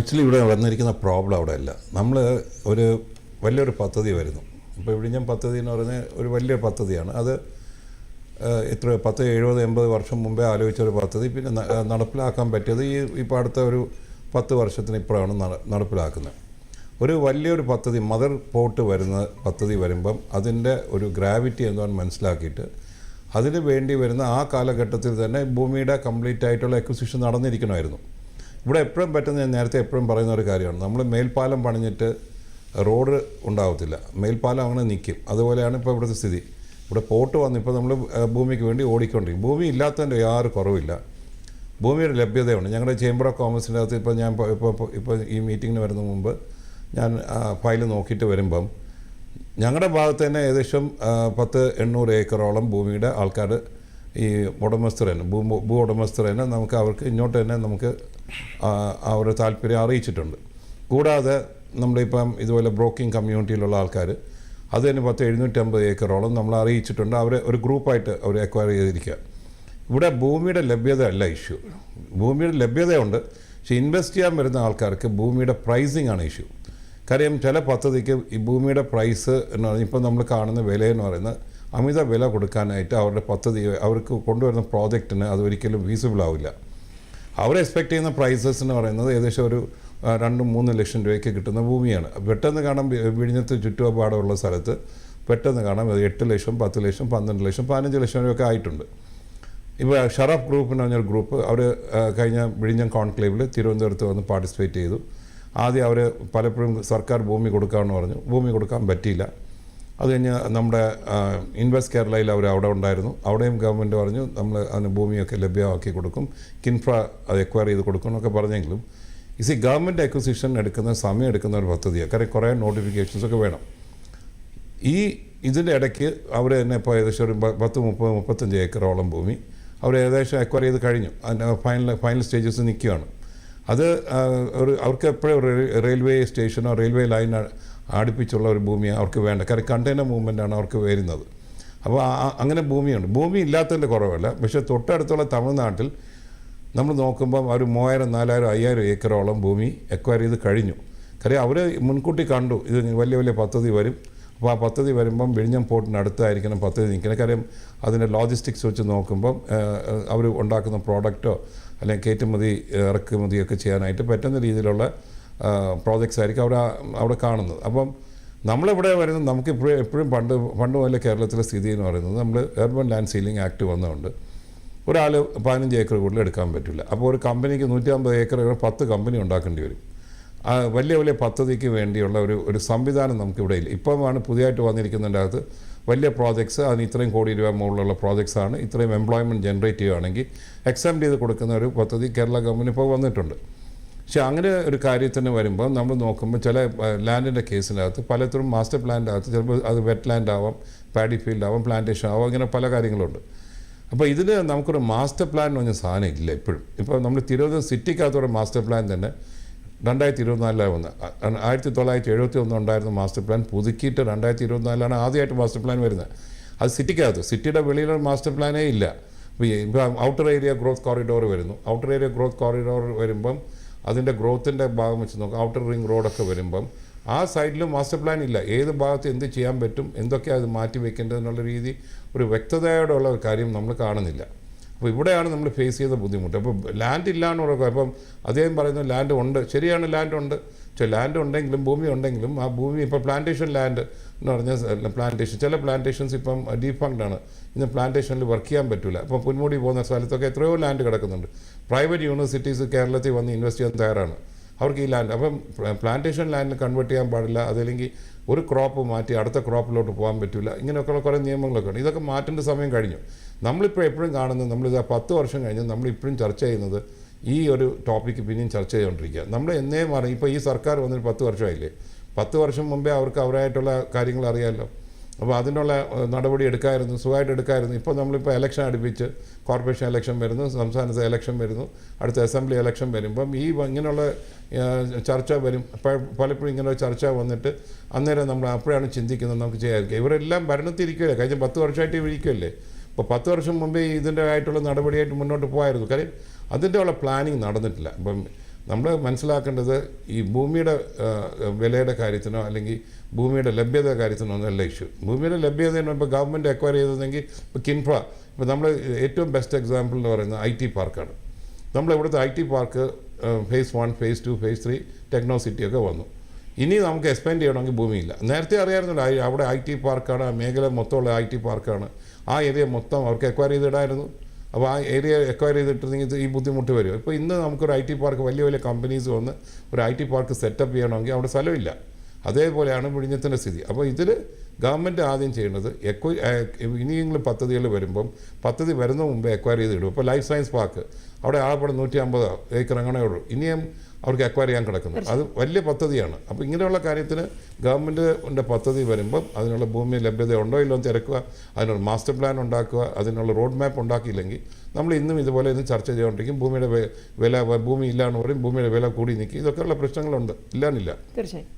Actually ഇവിടെ വന്നിരിക്കുന്ന problem അവിടെ അല്ല. നമ്മൾ ഒരു വലിയൊരു പദ്ധതി വരുന്നു. ഇപ്പോൾ ഇവിടെ ഞാൻ പദ്ധതി എന്ന് പറയുന്നത് ഒരു വലിയ പദ്ധതിയാണ്. അത് എത്ര പത്ത് എഴുപത് എൺപത് വർഷം മുമ്പേ ആലോചിച്ച ഒരു പദ്ധതി. പിന്നെ നടപ്പിലാക്കാൻ പറ്റിയത് ഈ ഇപ്പോൾ അടുത്ത ഒരു പത്ത് വർഷത്തിന് ഇപ്പോഴാണ് നടപ്പിലാക്കുന്നത്. ഒരു വലിയൊരു പദ്ധതി മദർ പോർട്ട് വരുന്ന പദ്ധതി വരുമ്പം അതിന്റെ ഒരു ഗ്രാവിറ്റി എന്താണ് മനസ്സിലാക്കിയിട്ട് അതിന് വേണ്ടി വരുന്ന ആ കാലഘട്ടത്തിൽ തന്നെ ഭൂമിയുടെ കംപ്ലീറ്റ് ആയിട്ടുള്ള എക്വിസിഷൻ നടന്നിരിക്കണമായിരുന്നു. ഇവിടെ എപ്പോഴും പറ്റുന്ന ഞാൻ നേരത്തെ എപ്പോഴും പറയുന്ന ഒരു കാര്യമാണ്. നമ്മൾ മേൽപ്പാലം പണിഞ്ഞിട്ട് റോഡ് ഉണ്ടാവത്തില്ല. മേൽപ്പാലം അങ്ങനെ നിൽക്കും അതുപോലെയാണ് ഇപ്പോൾ ഇവിടുത്തെ സ്ഥിതി. ഇവിടെ പോർട്ട് വന്നിപ്പോൾ നമ്മൾ ഭൂമിക്ക് വേണ്ടി ഓടിക്കൊണ്ടിരിക്കും. ഭൂമി ഇല്ലാത്തതിന്റെ യാതൊരു കുറവില്ല. ഭൂമിയുടെ ലഭ്യതയുണ്ട്. ഞങ്ങളുടെ ചേംബർ ഓഫ് കോമേഴ്സിന്റെ അകത്ത് ഇപ്പോൾ ഞാൻ ഇപ്പോൾ ഇപ്പോൾ ഈ മീറ്റിങ്ങിന് വരുന്ന മുമ്പ് ഞാൻ ഫയൽ നോക്കിയിട്ട് വരുമ്പം ഞങ്ങളുടെ ഭാഗത്ത് തന്നെ ഏകദേശം പത്ത് എണ്ണൂറ് ഏക്കറോളം ഭൂമിയുടെ ആൾക്കാർ ഈ ഉടമസ്ഥർ തന്നെ ഭൂ ഭൂ ഉടമസ്ഥർ തന്നെ നമുക്ക് അവർക്ക് ഇങ്ങോട്ട് തന്നെ നമുക്ക് അവരുടെ താല്പര്യം അറിയിച്ചിട്ടുണ്ട്. കൂടാതെ നമ്മളിപ്പം ഇതുപോലെ ബ്രോക്കിംഗ് കമ്മ്യൂണിറ്റിയിലുള്ള ആൾക്കാർ അത് തന്നെ പത്ത് എഴുന്നൂറ്റമ്പത് ഏക്കറോളം നമ്മൾ അറിയിച്ചിട്ടുണ്ട്. അവരെ ഒരു ഗ്രൂപ്പായിട്ട് അവർ അക്വയർ ചെയ്തിരിക്കുക. ഇവിടെ ഭൂമിയുടെ ലഭ്യത അല്ല ഇഷ്യൂ. ഭൂമിയുടെ ലഭ്യതയുണ്ട്. പക്ഷേ ഇൻവെസ്റ്റ് ചെയ്യാൻ വരുന്ന ആൾക്കാർക്ക് ഭൂമിയുടെ പ്രൈസിങ് ആണ് ഇഷ്യൂ. കാര്യം ചില പദ്ധതിക്ക് ഈ ഭൂമിയുടെ പ്രൈസ് എന്ന് പറഞ്ഞാൽ ഇപ്പം നമ്മൾ കാണുന്ന വിലയെന്ന് പറയുന്നത് അമിത വില കൊടുക്കാനായിട്ട് അവരുടെ പദ്ധതി അവർക്ക് കൊണ്ടുവരുന്ന പ്രോജക്റ്റിന് അത് ഒരിക്കലും ഫീസിബിൾ ആവില്ല. അവർ എക്സ്പെക്ട് ചെയ്യുന്ന പ്രൈസസ് എന്ന് പറയുന്നത് ഏകദേശം ഒരു രണ്ട് മൂന്ന് ലക്ഷം രൂപയ്ക്ക് കിട്ടുന്ന ഭൂമിയാണ്. പെട്ടെന്ന് കാണാം വിഴിഞ്ഞത്ത് ചുറ്റുപാടുള്ള സ്ഥലത്ത് പെട്ടെന്ന് കാണാം എട്ട് ലക്ഷം പത്ത് ലക്ഷം പന്ത്രണ്ട് ലക്ഷം പതിനഞ്ച് ലക്ഷം രൂപയൊക്കെ ആയിട്ടുണ്ട്. ഇപ്പോൾ ഷറഫ് ഗ്രൂപ്പ് എന്ന് പറഞ്ഞൊരു ഗ്രൂപ്പ് അവർ കഴിഞ്ഞ വിഴിഞ്ഞം കോൺക്ലേവിൽ തിരുവനന്തപുരത്ത് വന്ന് പാർട്ടിസിപ്പേറ്റ് ചെയ്തു. ആദ്യം അവർ പലപ്പോഴും സർക്കാർ ഭൂമി കൊടുക്കാമെന്ന് പറഞ്ഞു. ഭൂമി കൊടുക്കാൻ പറ്റിയില്ല. അത് കഴിഞ്ഞ് നമ്മുടെ ഇൻവെസ്റ്റ് കേരളയിൽ അവർ അവിടെ ഉണ്ടായിരുന്നു. അവിടെയും ഗവൺമെന്റ് പറഞ്ഞു നമ്മൾ അതിന് ഭൂമിയൊക്കെ ലഭ്യമാക്കി കൊടുക്കും. കിൻഫ്ര അത് എക്വയർ ചെയ്ത് കൊടുക്കും എന്നൊക്കെ പറഞ്ഞെങ്കിലും ഈ ഗവൺമെന്റ് അക്വിസിഷൻ എടുക്കുന്ന സമയം എടുക്കുന്ന ഒരു പദ്ധതിയാണ് കാര്യം കുറേ നോട്ടിഫിക്കേഷൻസൊക്കെ വേണം. ഈ ഇതിന്റെ ഇടയ്ക്ക് അവർ തന്നെ ഇപ്പോൾ ഏകദേശം ഒരു പത്ത് മുപ്പത് മുപ്പത്തഞ്ച് ഏക്കറോളം ഭൂമി അവർ ഏകദേശം അക്വയർ ചെയ്ത് കഴിഞ്ഞു. അതിന്റെ ഫൈനൽ ഫൈനൽ സ്റ്റേജസ് നിൽക്കുകയാണ്. അത് ഒരു അവർക്ക് എപ്പോഴും റെയിൽവേ സ്റ്റേഷനോ റെയിൽവേ ലൈൻ അടുപ്പിച്ചുള്ള ഒരു ഭൂമി അവർക്ക് വേണ്ട. കാര്യം കണ്ടെയ്നർ മൂവ്മെന്റാണ് അവർക്ക് വരുന്നത്. അപ്പോൾ അങ്ങനെ ഭൂമിയുണ്ട്. ഭൂമി ഇല്ലാത്തതിന്റെ കുറവല്ല. പക്ഷേ തൊട്ടടുത്തുള്ള തമിഴ്നാട്ടിൽ നമ്മൾ നോക്കുമ്പോൾ ഒരു മൂവായിരം നാലായിരം അയ്യായിരം ഏക്കറോളം ഭൂമി എക്വയർ ചെയ്ത് കഴിഞ്ഞു. കാര്യം അവർ മുൻകൂട്ടി കണ്ടു. ഇത് വലിയ വലിയ പദ്ധതി വരും. അപ്പോൾ ആ പദ്ധതി വരുമ്പം വിഴിഞ്ഞം പോർട്ടിന് അടുത്തായിരിക്കണം പദ്ധതി നിൽക്കണം കാര്യം അതിന്റെ ലോജിസ്റ്റിക്സ് വെച്ച് നോക്കുമ്പം അവർ ഉണ്ടാക്കുന്ന പ്രോഡക്റ്റോ അല്ലെങ്കിൽ കയറ്റുമതി ഇറക്കുമതിയൊക്കെ ചെയ്യാനായിട്ട് പറ്റുന്ന രീതിയിലുള്ള പ്രോജക്ട്സ് ആയിരിക്കും അവിടെ അവിടെ കാണുന്നത്. അപ്പം നമ്മളിവിടെ വരുന്നത് നമുക്ക് ഇപ്പോഴും എപ്പോഴും പണ്ട് പണ്ട് മുതലേ കേരളത്തിലെ സ്ഥിതി എന്ന് പറയുന്നത് നമ്മൾ എർബൻ ലാൻഡ് സീലിംഗ് ആക്ട് വന്നതുകൊണ്ട് ഒരാൾ പതിനഞ്ച് ഏക്കർ കൂടുതൽ എടുക്കാൻ പറ്റില്ല. അപ്പോൾ ഒരു കമ്പനിക്ക് നൂറ്റി അമ്പത് ഏക്കർ പത്ത് കമ്പനി ഉണ്ടാക്കേണ്ടി വരും. വലിയ വലിയ പദ്ധതിക്ക് വേണ്ടിയുള്ള ഒരു ഒരു സംവിധാനം നമുക്കിവിടെ ഇല്ല. ഇപ്പോഴാണ് പുതിയതായിട്ട് വന്നിരിക്കുന്നതിന്റെ അകത്ത് വലിയ പ്രോജക്ട്സ് അതിന് ഇത്രയും കോടി രൂപ മുകളിലുള്ള പ്രോജക്ട്സ് ആണ്. ഇത്രയും എംപ്ലോയ്മെന്റ് ജനറേറ്റ് ചെയ്യുകയാണെങ്കിൽ എക്സാം ചെയ്ത് കൊടുക്കുന്ന ഒരു പദ്ധതി കേരള ഗവൺമെന്റ് ഇപ്പോൾ വന്നിട്ടുണ്ട്. പക്ഷേ അങ്ങനെ ഒരു കാര്യത്തിന് വരുമ്പോൾ നമ്മൾ നോക്കുമ്പോൾ ചില ലാൻഡിന്റെ കേസിനകത്ത് പലതരം മാസ്റ്റർ പ്ലാന്റെ അകത്ത് ചിലപ്പോൾ അത് വെറ്റ് ലാൻഡ് ആവാം പാഡി ഫീൽഡ് ആവാം പ്ലാന്റേഷൻ ആവാം അങ്ങനെ പല കാര്യങ്ങളുണ്ട്. അപ്പോൾ ഇതിന് നമുക്കൊരു മാസ്റ്റർ പ്ലാൻ എന്ന് പറഞ്ഞ സാധനം ഇല്ല ഇപ്പോഴും ഇപ്പോൾ നമ്മൾ തിരുവനന്തപുരം സിറ്റിക്കകത്തൊരു മാസ്റ്റർ പ്ലാൻ തന്നെ രണ്ടായിരത്തി ഇരുപത്തിനാലിലാണ് വന്ന് ആയിരത്തി തൊള്ളായിരത്തി എഴുപത്തി ഒന്ന് ഉണ്ടായിരുന്ന മാസ്റ്റർ പ്ലാൻ പുതുക്കിയിട്ട് രണ്ടായിരത്തി ഇരുപത്തിനാലിലാണ് ആദ്യമായിട്ട് മാസ്റ്റർ പ്ലാൻ വരുന്നത്. അത് സിറ്റിക്കകത്ത് സിറ്റിയുടെ വെളിയിലൊരു മാസ്റ്റർ പ്ലാനേ ഇല്ല. ഇപ്പോൾ ഔട്ടർ ഏരിയ ഗ്രോത്ത് കോറിഡോർ വരുന്നു. ഔട്ടർ ഏരിയ ഗ്രോത്ത് കോറിഡോർ വരുമ്പം അതിന്റെ ഗ്രോത്തിന്റെ ഭാഗം വെച്ച് നോക്കാം ഔട്ടർ റിംഗ് റോഡൊക്കെ വരുമ്പം ആ സൈഡിൽ മാസ്റ്റർ പ്ലാൻ ഇല്ല. ഏത് ഭാഗത്ത് എന്ത് ചെയ്യാൻ പറ്റും എന്തൊക്കെയാണ് അത് മാറ്റി വയ്ക്കേണ്ടതെന്നുള്ള രീതി ഒരു വ്യക്തതയോടെയുള്ള ഒരു കാര്യം നമ്മൾ കാണുന്നില്ല. അപ്പോൾ ഇവിടെയാണ് നമ്മൾ ഫേസ് ചെയ്ത ബുദ്ധിമുട്ട്. അപ്പോൾ ലാൻഡ് ഇല്ല എന്ന് പറയുക അപ്പം അദ്ദേഹം പറയുന്നു ലാൻഡ് ഉണ്ട്. ശരിയാണ് ലാൻഡ് ഉണ്ട്. പക്ഷേ ലാൻഡ് ഉണ്ടെങ്കിലും ഭൂമി ഉണ്ടെങ്കിലും ആ ഭൂമി ഇപ്പോൾ പ്ലാന്റേഷൻ ലാൻഡ് എന്ന് പറഞ്ഞ പ്ലാന്റേഷൻ ചില പ്ലാന്റേഷൻസ് ഇപ്പം ഡീഫങ്ഡ് ആണ്. ഇന്ന് പ്ലാന്റേഷനിൽ വർക്ക് ചെയ്യാൻ പറ്റില്ല അപ്പോൾ പുൻമുടി പോകുന്ന സ്ഥലത്തൊക്കെ എത്രയോ ലാൻഡ് കിടക്കുന്നുണ്ട്. പ്രൈവറ്റ് യൂണിവേഴ്സിറ്റീസ് കേരളത്തിൽ വന്ന് ഇൻവെസ്റ്റ് ചെയ്യാൻ തയ്യാറാണ്. അവർക്ക് ഈ ലാൻഡ് അപ്പം പ്ലാന്റേഷൻ ലാൻഡിന് കൺവേർട്ട് ചെയ്യാൻ പാടില്ല. അതല്ലെങ്കിൽ ഒരു ക്രോപ്പ് മാറ്റി അടുത്ത ക്രോപ്പിലോട്ട് പോകാൻ പറ്റില്ല ഇങ്ങനെയൊക്കെയുള്ള കുറേ നിയമങ്ങളൊക്കെ ഉണ്ട് ഇതൊക്കെ മാറ്റേണ്ട സമയം കഴിഞ്ഞു. നമ്മളിപ്പോൾ എപ്പോഴും കാണുന്നത് നമ്മളിത് പത്ത് വർഷം കഴിഞ്ഞ് നമ്മളിപ്പോഴും ചർച്ച ചെയ്യുന്നത് ഈ ഒരു ടോപ്പിക്ക് പിന്നെയും ചർച്ച ചെയ്തുകൊണ്ടിരിക്കുക. നമ്മൾ എന്നേ മാറി ഇപ്പോൾ ഈ സർക്കാർ വന്നിട്ട് പത്ത് വർഷമായില്ലേ? പത്ത് വർഷം മുമ്പേ അവർക്ക് അവരായിട്ടുള്ള കാര്യങ്ങൾ അറിയാമല്ലോ അപ്പോൾ അതിനുള്ള നടപടി എടുക്കായിരുന്നു സുഖമായിട്ട് എടുക്കായിരുന്നു. ഇപ്പോൾ നമ്മളിപ്പോൾ ഇലക്ഷൻ അടുപ്പിച്ച് കോർപ്പറേഷൻ ഇലക്ഷൻ വരുന്നു സംസ്ഥാനത്ത് ഇലക്ഷൻ വരുന്നു അടുത്ത അസംബ്ലി ഇലക്ഷൻ വരുമ്പം ഈ ഇങ്ങനെയുള്ള ചർച്ച വരും. പലപ്പോഴും ഇങ്ങനെ ചർച്ച വന്നിട്ട് അന്നേരം നമ്മൾ അപ്പോഴാണ് ചിന്തിക്കുന്നത് നമുക്ക് ചെയ്യാതിരിക്കുക. ഇവരെല്ലാം ഭരണത്തിൽ ഇരിക്കുകയല്ലേ കഴിഞ്ഞ പത്ത് വർഷമായിട്ട് ഇരിക്കുമല്ലേ ഇപ്പോൾ പത്ത് വർഷം മുമ്പേ ഇതിന്റെ ആയിട്ടുള്ള നടപടിയായിട്ട് മുന്നോട്ട് പോയായിരുന്നു കാര്യം അതിന്റെ ഉള്ള പ്ലാനിങ് നടന്നിട്ടില്ല. ഇപ്പം നമ്മൾ മനസ്സിലാക്കേണ്ടത് ഈ ഭൂമിയുടെ വിലയുടെ കാര്യത്തിനോ അല്ലെങ്കിൽ ഭൂമിയുടെ ലഭ്യത കാര്യത്തിനോ ഒന്നല്ല ഇഷ്യൂ. ഭൂമിയുടെ ലഭ്യത എന്ന് പറയുമ്പോൾ ഗവൺമെന്റ് അക്വയർ ചെയ്തതെങ്കിൽ ഇപ്പോൾ കിൻഫ്ര ഇപ്പോൾ നമ്മൾ ഏറ്റവും ബെസ്റ്റ് എക്സാമ്പിൾ എന്ന് പറയുന്നത് ഐ ടി പാർക്കാണ്. നമ്മൾ ഇവിടുത്തെ I T park phase one phase two phase three techno സിറ്റിയൊക്കെ വന്നു. ഇനി നമുക്ക് എക്സ്പെൻഡ് ചെയ്യണമെങ്കിൽ ഭൂമിയില്ല. നേരത്തെ അറിയാമായിരുന്നല്ലോ അവിടെ ഐ ടി പാർക്കാണ് ആ മേഖല മൊത്തമുള്ള ഐ ടി പാർക്കാണ്. ആ ഏരിയ മൊത്തം അവർക്ക് എക്വയർ ചെയ്തിടായിരുന്നു. അപ്പോൾ ആ ഏരിയ എക്വയർ ചെയ്തിട്ടുണ്ടെങ്കിൽ ഈ ബുദ്ധിമുട്ട് വരും. ഇപ്പോൾ ഇന്ന് നമുക്കൊരു ഐ ടി പാർക്ക് വലിയ വലിയ കമ്പനീസ് വന്ന് ഒരു ഐ ടി പാർക്ക് സെറ്റപ്പ് ചെയ്യണമെങ്കിൽ അവിടെ സ്ഥലമില്ല. അതേപോലെയാണ് വിഴിഞ്ഞത്തിന്റെ സ്ഥിതി. അപ്പോൾ ഇതിൽ ഗവൺമെന്റ് ആദ്യം ചെയ്യുന്നത് എക്വ ഇനിയെങ്കിലും പദ്ധതികൾ വരുമ്പം പദ്ധതി വരുന്ന മുമ്പേ എക്വയർ ചെയ്ത് ഇടും ഇപ്പോൾ ലൈഫ് സയൻസ് പാർക്ക് അവിടെ ആളപ്പെടെ നൂറ്റി അമ്പത് ഏക്കർ അങ്ങനെ ഉള്ളൂ. ഇനിയും അവർക്ക് അക്വയർ ചെയ്യാൻ കിടക്കുന്നത് അത് വലിയ പദ്ധതിയാണ്. അപ്പോൾ ഇങ്ങനെയുള്ള കാര്യത്തിന് ഗവൺമെന്റിന്റെ പദ്ധതി വരുമ്പം അതിനുള്ള ഭൂമി ലഭ്യത ഉണ്ടോ ഇല്ലോ എന്ന് തിരക്കുക അതിനുള്ള മാസ്റ്റർ പ്ലാൻ ഉണ്ടാക്കുക അതിനുള്ള റോഡ് മാപ്പ് ഉണ്ടാക്കിയില്ലെങ്കിൽ നമ്മൾ ഇന്നും ഇതുപോലെ ഇന്ന് ചർച്ച ചെയ്തുകൊണ്ടിരിക്കും ഭൂമിയുടെ വില ഭൂമി ഇല്ലാന്ന് പറയും ഭൂമിയുടെ വില കൂടി നിൽക്കും. ഇതൊക്കെയുള്ള പ്രശ്നങ്ങളുണ്ട്. ഇല്ലാന്നില്ല തീർച്ചയായും.